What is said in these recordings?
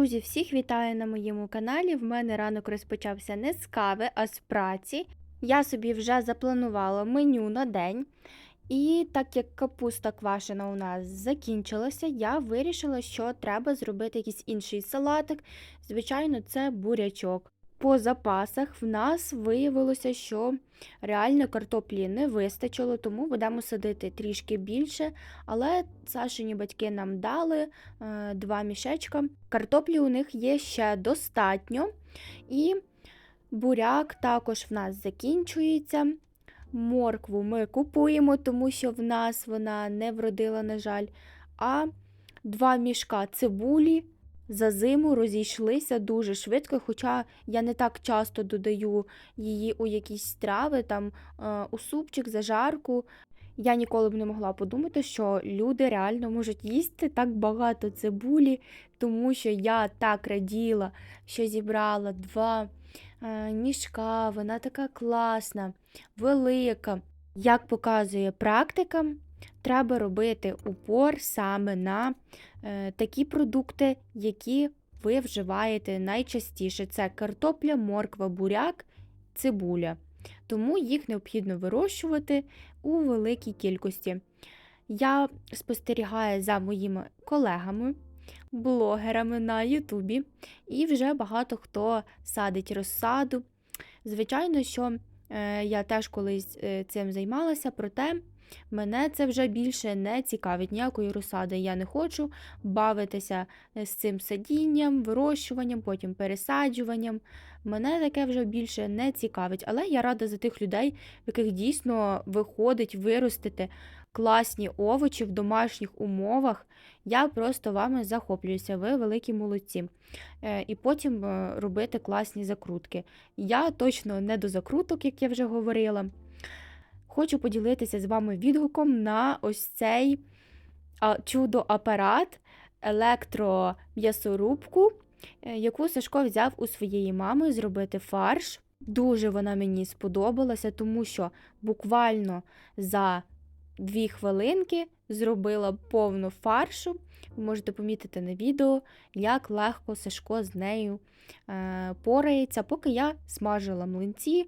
Друзі, всіх вітаю на моєму каналі. В мене ранок розпочався не з кави, а з праці. Я собі вже запланувала меню на день. І так як капуста квашена у нас закінчилася, я вирішила, що треба зробити якийсь інший салатик. Звичайно, це бурячок. По запасах в нас виявилося, що реально картоплі не вистачило, тому будемо садити трішки більше. Але Сашині батьки нам дали е, два мішечка. Картоплі у них є ще достатньо. І буряк також в нас закінчується. Моркву ми купуємо, тому що в нас вона не вродила, на жаль. А два мішка цибулі за зиму розійшлися дуже швидко, хоча я не так часто додаю її у якісь страви, там е, у супчик, зажарку. Я ніколи б не могла подумати, що люди реально можуть їсти так багато цибулі, тому що я так раділа, що зібрала два е, мішка, вона така класна, велика. Як показує практика, треба робити упор саме на е, такі продукти, які ви вживаєте найчастіше. Це картопля, морква, буряк, цибуля. Тому їх необхідно вирощувати у великій кількості. Я спостерігаю за моїми колегами, блогерами на Ютубі, і вже багато хто садить розсаду. Звичайно, що е, я теж колись е, цим займалася, проте мене це вже більше не цікавить. Ніякої розсади я не хочу бавитися е, з цим садінням, вирощуванням, потім пересаджуванням. Мене таке вже більше не цікавить, але я рада за тих людей, в яких дійсно виходить виростити класні овочі в домашніх умовах. Я просто вами захоплююся, ви великі молодці. Е, І потім е, робити класні закрутки. Я точно не до закруток, як я вже говорила. Хочу поділитися з вами відгуком на ось цей чудо-апарат, електром'ясорубку, е, яку Сашко взяв у своєї мами зробити фарш. Дуже вона мені сподобалася, тому що буквально за дві хвилинки зробила повну фаршу. Ви можете помітити на відео, як легко Сашко з нею е, порається, поки я смажила млинці е,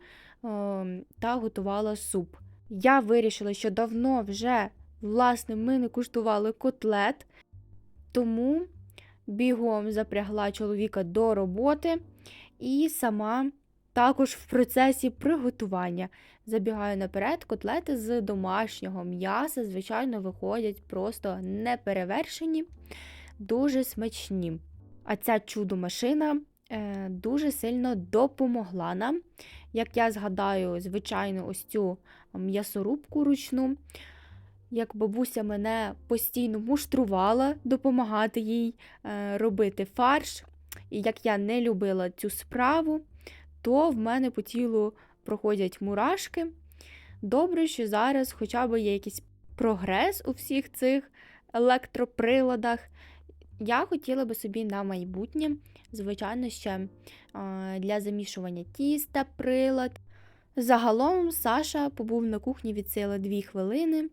та готувала суп. Я вирішила, що давно вже, власне, ми не куштували котлет, тому бігом запрягла чоловіка до роботи і сама також в процесі приготування. Забігаю наперед, котлети з домашнього м'яса, звичайно, виходять просто неперевершені, дуже смачні. А ця чудо-машина е, дуже сильно допомогла нам. Як я згадаю, звичайно, ось цю м'ясорубку ручну. Як бабуся мене постійно муштрувала допомагати їй е, робити фарш. І як я не любила цю справу, то в мене по тілу проходять мурашки. Добре, що зараз хоча б є якийсь прогрес у всіх цих електроприладах. Я хотіла би собі на майбутнє, звичайно, ще для замішування тіста, прилад. Загалом Саша побув на кухні від села 2 хвилини.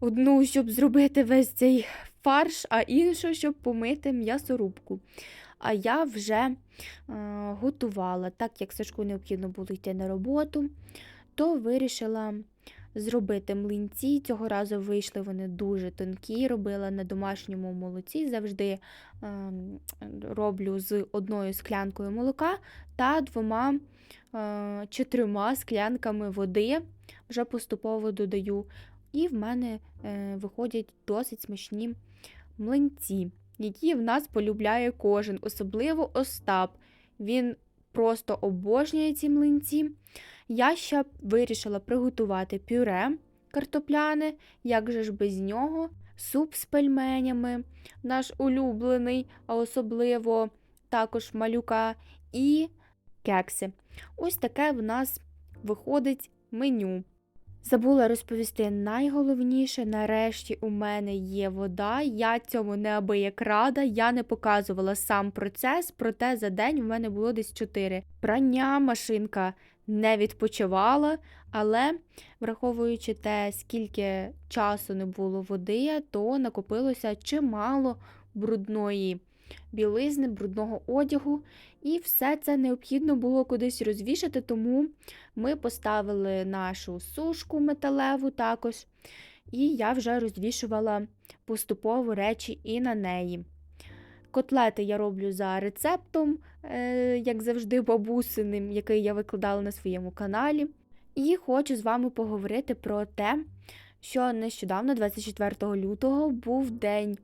Одну, щоб зробити весь цей фарш, а іншу, щоб помити м'ясорубку. А я вже е, готувала, так як Сашку необхідно було йти на роботу, то вирішила зробити млинці. Цього разу вийшли вони дуже тонкі, робила на домашньому молоці. Завжди е, роблю з одною склянкою молока та двома е, чи трьома склянками води. Вже поступово додаю. І в мене е, виходять досить смачні млинці, які в нас полюбляє кожен, особливо Остап. Він просто обожнює ці млинці. Я ще вирішила приготувати пюре картопляне, як же ж без нього, суп з пельменями, наш улюблений, а особливо також малюка, і кекси. Ось таке в нас виходить меню. Забула розповісти найголовніше, нарешті у мене є вода. Я цьому неабияк рада. Я не показувала сам процес, проте за день в мене було десь 4. Прання машинка не відпочивала, але враховуючи те, скільки часу не було води, то накопилося чимало брудної білизни, брудного одягу. І все це необхідно було кудись розвішати, тому ми поставили нашу сушку металеву також. І я вже розвішувала поступово речі і на неї. Котлети я роблю за рецептом, як завжди, бабусиним, який я викладала на своєму каналі. І хочу з вами поговорити про те, що нещодавно, 24 лютого, був день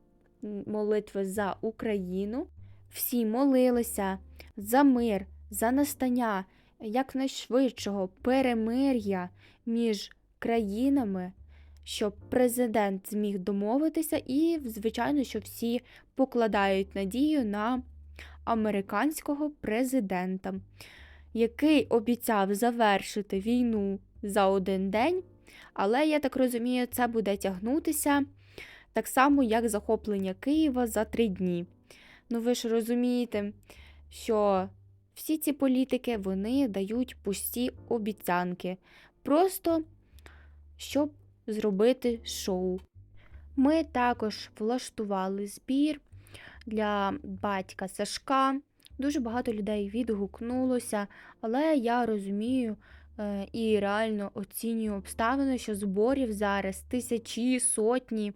молитви за Україну. Всі молилися за мир, за настання якнайшвидшого перемир'я між країнами, щоб президент зміг домовитися, і, звичайно, що всі покладають надію на американського президента, який обіцяв завершити війну за один день. Але я так розумію, це буде тягнутися так само, як захоплення Києва за три дні. Ну, ви ж розумієте, що всі ці політики вони дають пусті обіцянки, просто щоб зробити шоу. Ми також влаштували збір для батька Сашка. Дуже багато людей відгукнулося, але я розумію е, і реально оцінюю обставини, що зборів зараз тисячі, сотні.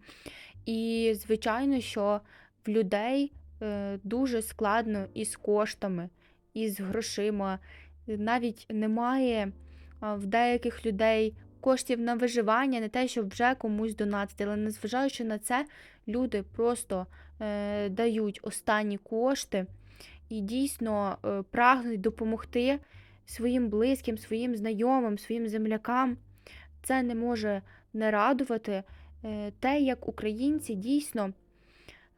І, звичайно, що в людей е, дуже складно із коштами, із грошима. Навіть немає в деяких людей коштів на виживання, не те, щоб вже комусь донатити. Але незважаючи на це, люди просто е, дають останні кошти і дійсно е, прагнуть допомогти своїм близьким, своїм знайомим, своїм землякам. Це не може не радувати е, те, як українці дійсно.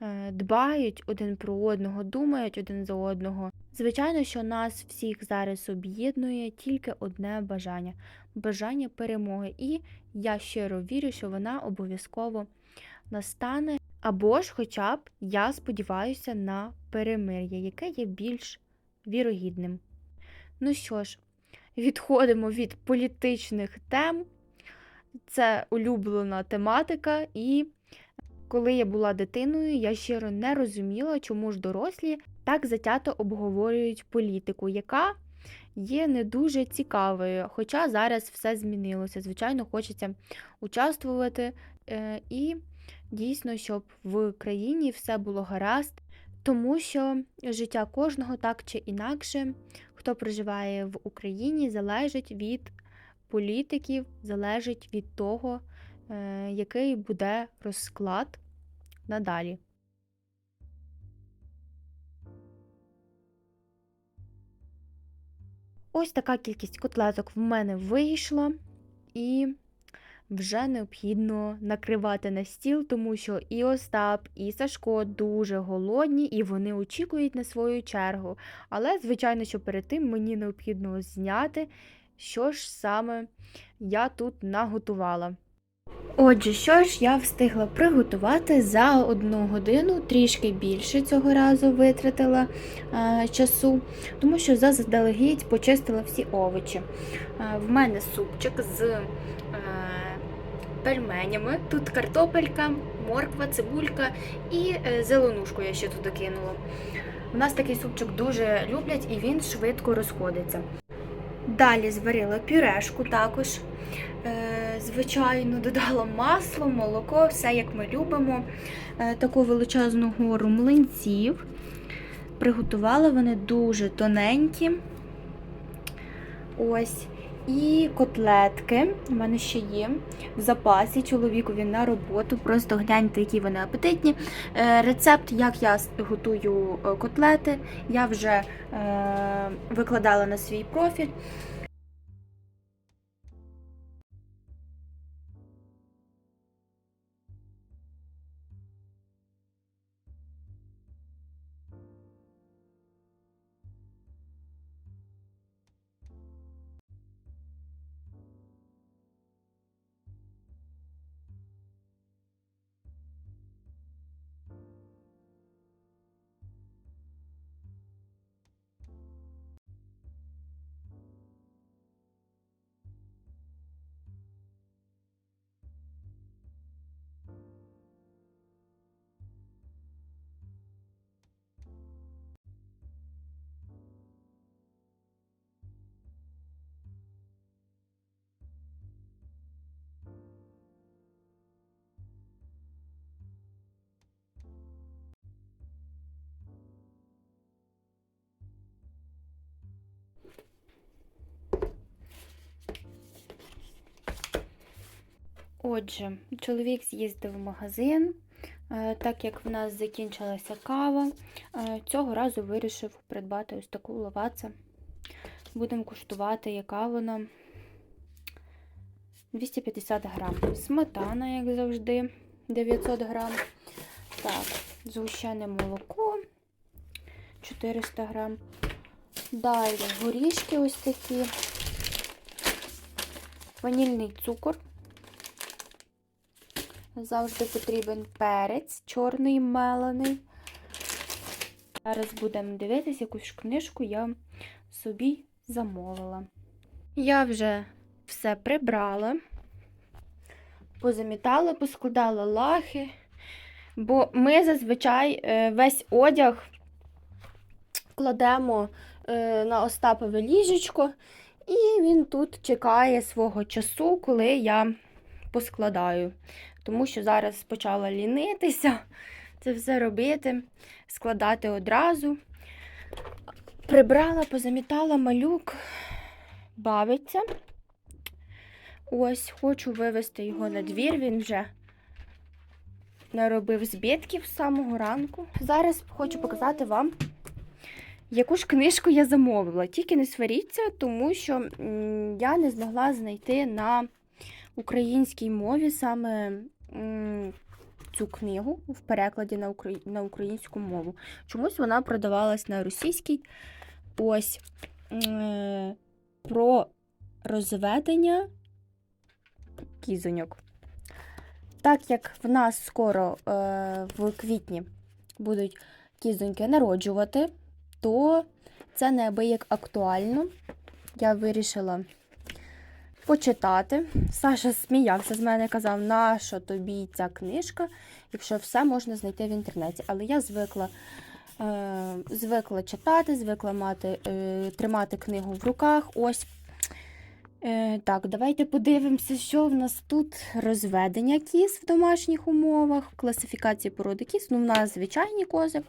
Е, дбають один про одного, думають один за одного. Звичайно, що нас всіх зараз об'єднує тільки одне бажання бажання перемоги. І я щиро вірю, що вона обов'язково настане. Або ж, хоча б я сподіваюся на перемир'я, яке є більш вірогідним. Ну що ж, відходимо від політичних тем. Це улюблена тематика, і коли я була дитиною, я щиро не розуміла, чому ж дорослі так затято обговорюють політику, яка є не дуже цікавою. Хоча зараз все змінилося. Звичайно, хочеться участвувати е, і дійсно, щоб в країні все було гаразд, тому що життя кожного так чи інакше, хто проживає в Україні, залежить від політиків, залежить від того, е, який буде розклад надалі. Ось така кількість котлеток в мене вийшла, і вже необхідно накривати на стіл, тому що і Остап, і Сашко дуже голодні, і вони очікують на свою чергу. Але, звичайно, що перед тим мені необхідно зняти, що ж саме я тут наготувала. Отже, що ж я встигла приготувати за одну годину, трішки більше цього разу витратила а, часу, тому що заздалегідь почистила всі овочі. А, в мене супчик з пельменями. Тут картопелька, морква, цибулька і е, зеленушку я ще туди кинула. У нас такий супчик дуже люблять і він швидко розходиться. Далі зварила пюрешку також. Е, звичайно, додала масло, молоко, все як ми любимо. Е, таку величезну гору млинців. Приготувала вони дуже тоненькі. Ось. І котлетки у мене ще є в запасі чоловікові на роботу. Просто гляньте, які вони апетитні. Е, рецепт, як я готую котлети, я вже викладала на свій профіль. Отже, чоловік з'їздив в магазин, е, так як в нас закінчилася кава, е, цього разу вирішив придбати ось таку лавацу. Будемо куштувати, яка вона. 250 грам. Сметана, як завжди, 900 грам. Так, згущене молоко 400 грам. Далі горішки ось такі. Ванільний цукор. Завжди потрібен перець, чорний мелений. Зараз будемо дивитися, якусь книжку я собі замовила. Я вже все прибрала, позамітала, поскладала лахи, бо ми зазвичай е, весь одяг кладемо е, на Остапове ліжечко, і він тут чекає свого часу, коли я поскладаю. Тому що зараз почала лінитися це все робити, складати одразу. Прибрала, позамітала малюк, бавиться. Ось, хочу вивезти його на двір, він вже наробив збитків з самого ранку. Зараз хочу показати вам, яку ж книжку я замовила. Тільки не сваріться, тому що я не змогла знайти на українській мові саме цю книгу в перекладі на, на українську мову. Чомусь вона продавалась на російській. Ось про розведення кізоньок. Так як в нас скоро е, в квітні будуть кізоньки народжувати, то це неабияк актуально. Я вирішила почитати. Саша сміявся з мене, казав, нащо тобі ця книжка, якщо все можна знайти в інтернеті. Але я звикла, е, звикла читати, звикла мати, е, тримати книгу в руках. Ось. Е, так, давайте подивимося, що в нас тут розведення кіз в домашніх умовах, класифікація породи кіз. Ну, в нас звичайні кози.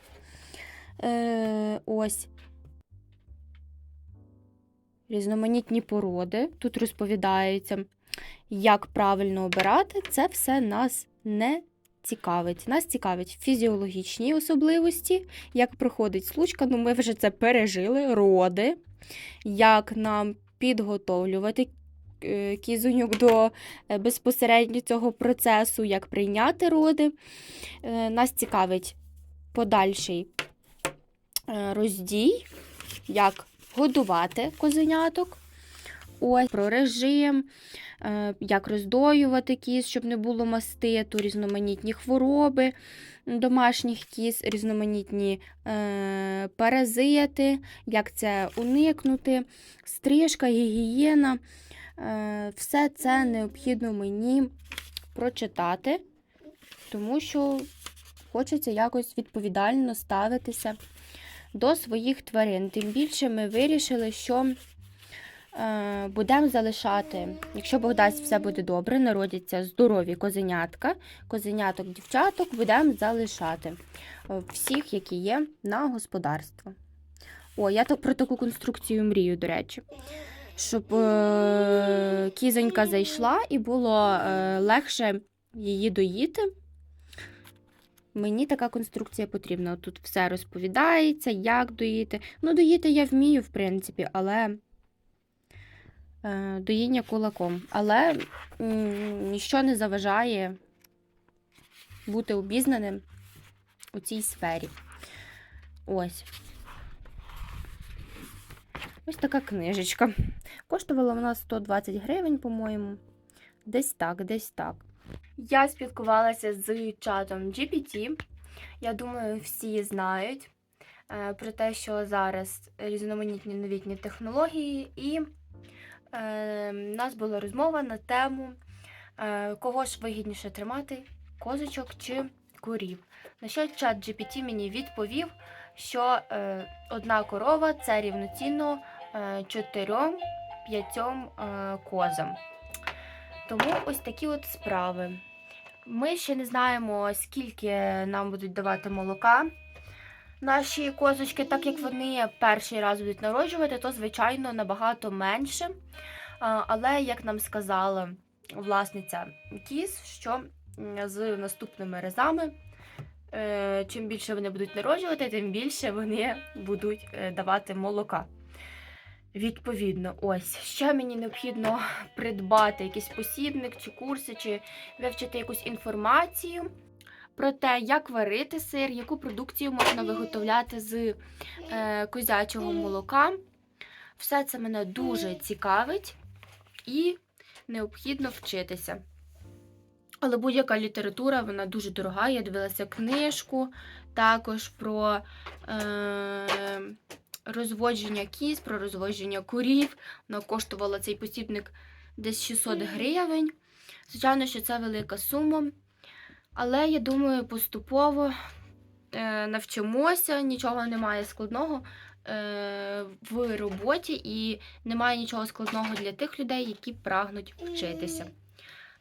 Е, ось. Різноманітні породи. Тут розповідається, як правильно обирати. Це все нас не цікавить. Нас цікавить фізіологічні особливості, як проходить случка. Ну, ми вже це пережили, роди, як нам підготовлювати е, кізоньок до е, безпосередньо цього процесу, як прийняти роди. Е, Нас цікавить подальший роздій, як годувати козеняток. Ось про режим, е, як роздоювати кіз, щоб не було маститу, різноманітні хвороби домашніх кіз, різноманітні е, паразити, як це уникнути, стрижка, гігієна. Е, все це необхідно мені прочитати, тому що хочеться якось відповідально ставитися до своїх тварин. Тим більше ми вирішили, що е, будемо залишати, якщо Бог дасть, все буде добре, народяться здорові козенятка, козеняток, дівчаток будемо залишати е, всіх, які є на господарство. О, я так про таку конструкцію мрію, до речі. Щоб е, кізонька зайшла і було е, легше її доїти. Мені така конструкція потрібна. Тут все розповідається, як доїти. Ну, доїти я вмію, в принципі, але е, доїння кулаком. Але ніщо не заважає бути обізнаним у цій сфері. Ось. Ось така книжечка. Коштувала вона 120 гривень, по-моєму. Десь так, десь так. Я спілкувалася з чатом GPT. Я думаю, всі знають е, про те, що зараз різноманітні новітні технології, і е, нас була розмова на тему, е, кого ж вигідніше тримати, козочок чи корів. На що чат GPT мені відповів, що е, одна корова це рівноцінно е, чотирьом-п'ятьом е, козам. Тому ось такі от справи. Ми ще не знаємо, скільки нам будуть давати молока наші козочки, так як вони перший раз будуть народжувати, то, звичайно, набагато менше. Але, як нам сказала власниця кіз, що з наступними разами, е, чим більше вони будуть народжувати, тим більше вони будуть е, давати молока. Відповідно, ось ще мені необхідно придбати якийсь посібник чи курси, чи вивчити якусь інформацію про те, як варити сир, яку продукцію можна виготовляти з е, козячого молока. Все це мене дуже цікавить і необхідно вчитися. Але будь-яка література, вона дуже дорога. Я дивилася книжку також про е, розводження кіз, про розводження курів. Вона коштувала цей посібник десь 600 гривень. Звичайно, що це велика сума. Але я думаю, поступово е, навчимося, нічого немає складного е, в роботі, і немає нічого складного для тих людей, які прагнуть вчитися.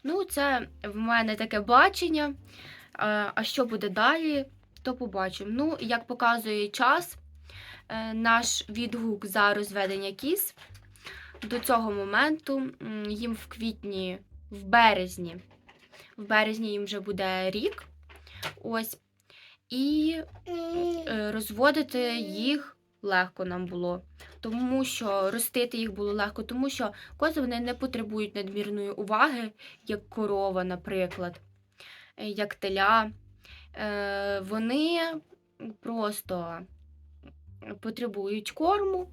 Ну, це в мене таке бачення. Е, А що буде далі, то побачимо. Ну, як показує час, наш відгук за розведення кіз до цього моменту їм в квітні, в березні. В березні їм вже буде рік. Ось. І е, розводити їх легко нам було. Тому що ростити їх було легко, тому що кози вони не потребують надмірної уваги, як корова, наприклад, е, як теля. Е, Вони просто потребують корму.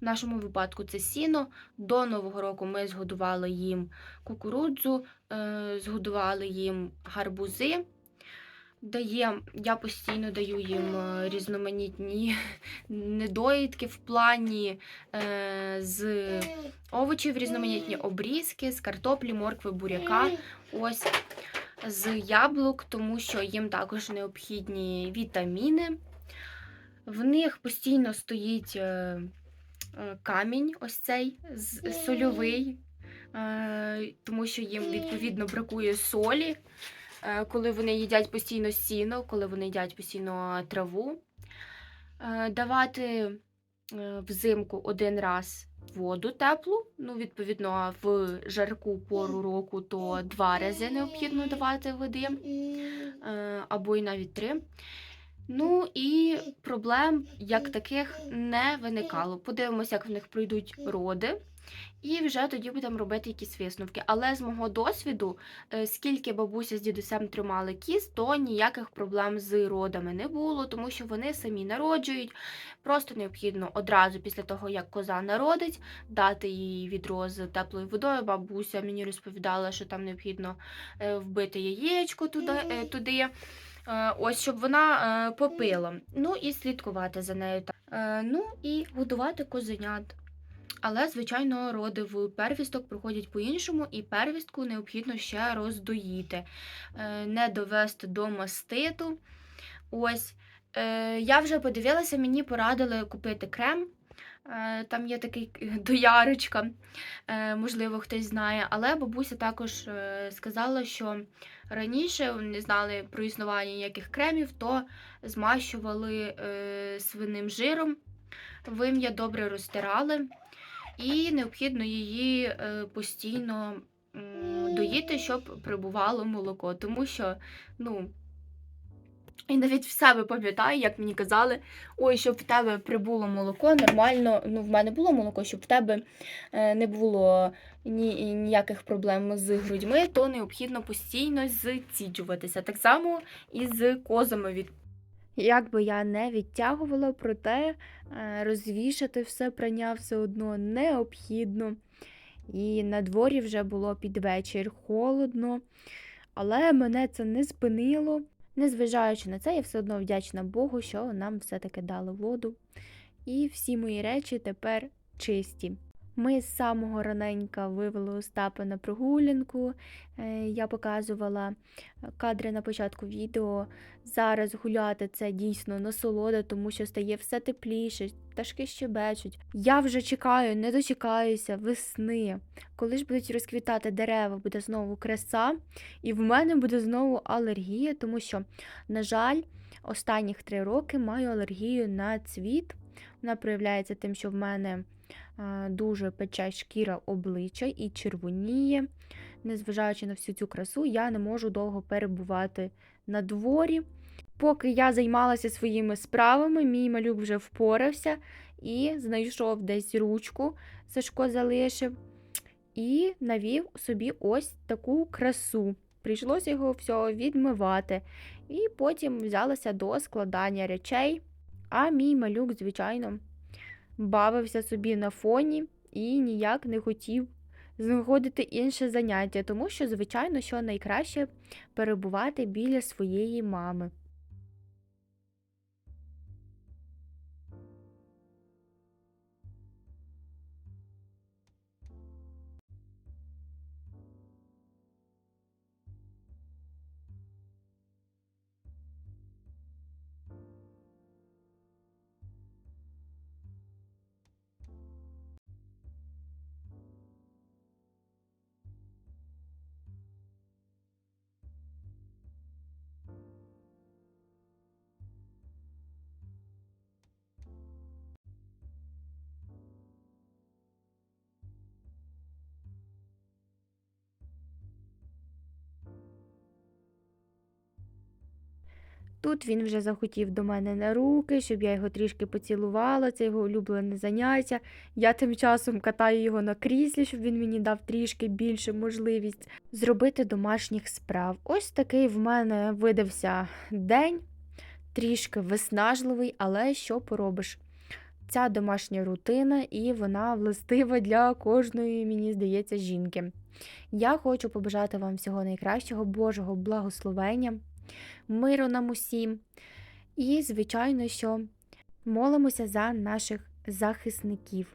В нашому випадку це сіно. До Нового року ми згодували їм кукурудзу, е, згодували їм гарбузи. Даєм, я постійно даю їм е, різноманітні недоїдки в плані е, з овочів, різноманітні обрізки, з картоплі, моркви, буряка. Ось з яблук, тому що їм також необхідні вітаміни. В них постійно стоїть е, е, камінь, ось цей сольовий, е, тому що їм відповідно бракує солі, коли вони їдять постійно сіно, коли вони їдять постійно траву. Давати взимку один раз воду теплу. Ну, відповідно, в жарку пору року то два рази необхідно давати води, або й навіть три. Ну і проблем як таких не виникало. Подивимося, як в них пройдуть роди, і вже тоді будемо робити якісь висновки. Але з мого досвіду, е, скільки бабуся з дідусем тримали кіз, то ніяких проблем з родами не було, тому що вони самі народжують. Просто необхідно одразу після того, як коза народить, дати їй відро з теплою водою. Бабуся мені розповідала, що там необхідно е, вбити яєчко туди. е, туди. Е, Ось, щоб вона е, попила. Ну і слідкувати за нею. Е, Ну і годувати козенят. Але, звичайно, роди в первісток проходять по-іншому, і первістку необхідно ще роздоїти, не довести до маститу. Ось. Я вже подивилася, мені порадили купити крем. Е, Там є такий доярочка, е, можливо, хтось знає. Але бабуся також е, сказала, що раніше не знали про існування ніяких кремів, то змащували свиним жиром, вим'я добре розтирали, і необхідно її постійно доїти, щоб прибувало молоко. Тому що, ну. І навіть в себе пам'ятаю, як мені казали, ой, щоб в тебе прибуло молоко, нормально, ну в мене було молоко, щоб в тебе е, не було ні, ніяких проблем з грудьми, то необхідно постійно зціджуватися. Так само і з козами від. Як би я не відтягувала, проте е, розвішати все прання все одно необхідно. І на дворі вже було під вечір холодно, але мене це не спинило. Незважаючи на це, я все одно вдячна Богу, що нам все-таки дали воду. І всі мої речі тепер чисті. Ми з самого раненька вивели Остапа на прогулянку. Е, Я показувала кадри на початку відео. Зараз гуляти це дійсно насолода, тому що стає все тепліше, пташки щебечуть. Я вже чекаю, не дочекаюся весни. Коли ж будуть розквітати дерева, буде знову краса, і в мене буде знову алергія, тому що, на жаль, останніх три роки маю алергію на цвіт. Вона проявляється тим, що в мене дуже пече шкіра обличчя і червоніє. Незважаючи на всю цю красу, я не можу довго перебувати на дворі. Поки я займалася своїми справами, мій малюк вже впорався і знайшов десь ручку, Сашко залишив, і навів собі ось таку красу. Прийшлося його всього відмивати. І потім взялася до складання речей. А мій малюк, звичайно, бавився собі на фоні і ніяк не хотів знаходити інше заняття, тому що, звичайно, що найкраще перебувати біля своєї мами. Тут він вже захотів до мене на руки, щоб я його трішки поцілувала, це його улюблене заняття. Я тим часом катаю його на кріслі, щоб він мені дав трішки більше можливість зробити домашніх справ. Ось такий в мене видався день, трішки виснажливий, але що поробиш? Ця домашня рутина, і вона властива для кожної, мені здається, жінки. Я хочу побажати вам всього найкращого, Божого благословення миру нам усім. І, звичайно, що молимося за наших захисників.